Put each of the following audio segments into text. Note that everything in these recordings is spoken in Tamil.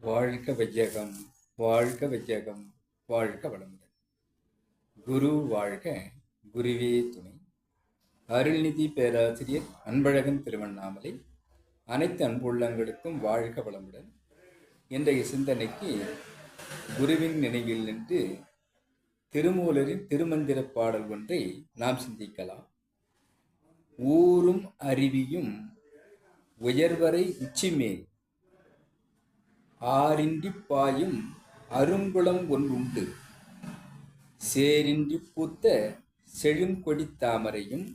வாழ்க வையகம் வாழ்க வையகம் வாழ்க வளமுடன். குரு வாழ்க குருவே துணை. அருள்நிதி பேராசிரியர் அன்பழகன் திருவண்ணாமலை. அனைத்து அன்புள்ளங்களுக்கும் வாழ்க வளமுடன். இன்றைய சிந்தனைக்கு குருவின் நினைவில் நின்று திருமூலரின் திருமந்திர பாடல் ஒன்றை நாம் சிந்திக்கலாம். ஊரும் அருவியும் உயர்வரை உச்சிமேல் ஆறின்றி பாயும் அருங்குளம் ஒன்றுண்டு. சேரின்றி பூத்த செழுங்கொடி தாமரையும்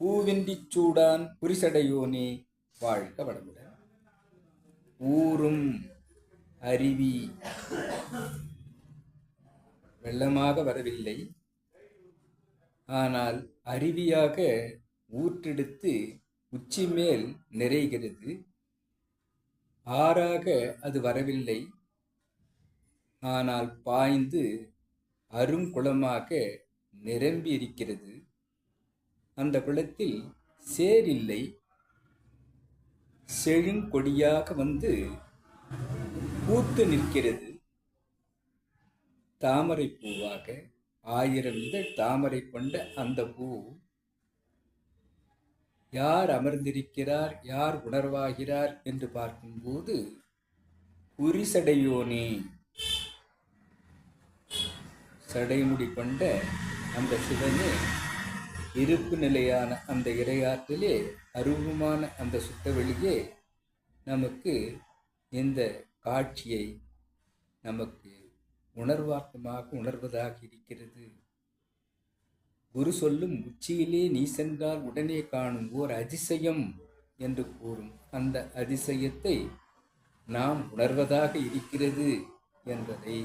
பூவின்றி சூடான் புரிசடையோனே வாழ்க வளமுடன். ஊரும் அருவி வெள்ளமாக வரவில்லை. ஆனால் அருவியாக ஊற்றெடுத்து உச்சி மேல் நிறைகிறது. ஆறாக அது வரவில்லை. ஆனால் பாய்ந்து அருங்குளமாக நிரம்பி இருக்கிறது அந்த குளத்தில் சேர் இல்லை. செழுங்கொடியாக வந்து பூத்து நிற்கிறது. தாமரை பூவாக ஆயிரம் இதழ் தாமரை கொண்ட அந்த பூ யார் அமர்ந்திருக்கிறார் யார் உணர்வாகிறார் என்று பார்க்கும்போது புரிசடையோனே சடைமுடி கொண்ட அந்த சிவனே இருப்பு நிலையான அந்த இறையாற்றிலே அருவமான அந்த சுத்தவெளியே நமக்கு இந்த காட்சியை நமக்கு உணர்வார்த்தமாக உணர்வதாக இருக்கிறது. குரு சொல்லும் உச்சியிலே நீ சென்றால் உடனே காணும் ஓர் அதிசயம் என்று கூறும். அந்த அதிசயத்தை நாம் உணர்வதாக இருக்கிறது என்பதை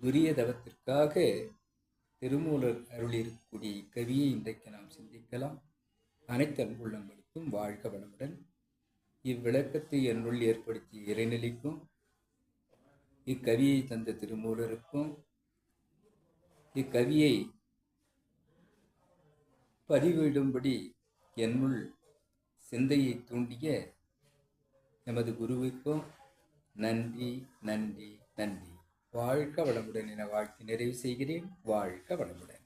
துரிய தவத்திற்காக திருமூலர் அருளிருக்கூடிய கவியை இன்றைக்கு நாம் சிந்திக்கலாம். அனைத்து அன்புள்ளங்களுக்கும் வாழ்க வளமுடன். இவ்விளக்கத்தை என்னுள் ஏற்படுத்திய இறைநிலைக்கும் இக்கவியை தந்த திருமூலருக்கும் இக்கவியை பதிவிடும்படி என்னுள் சிந்தையை தூண்டிய எமது குருவிற்கும் நன்றி நன்றி நன்றி. வாழ்க வளமுடன் என வாழ்த்து நிறைவு செய்கிறேன். வாழ்க வளமுடன்.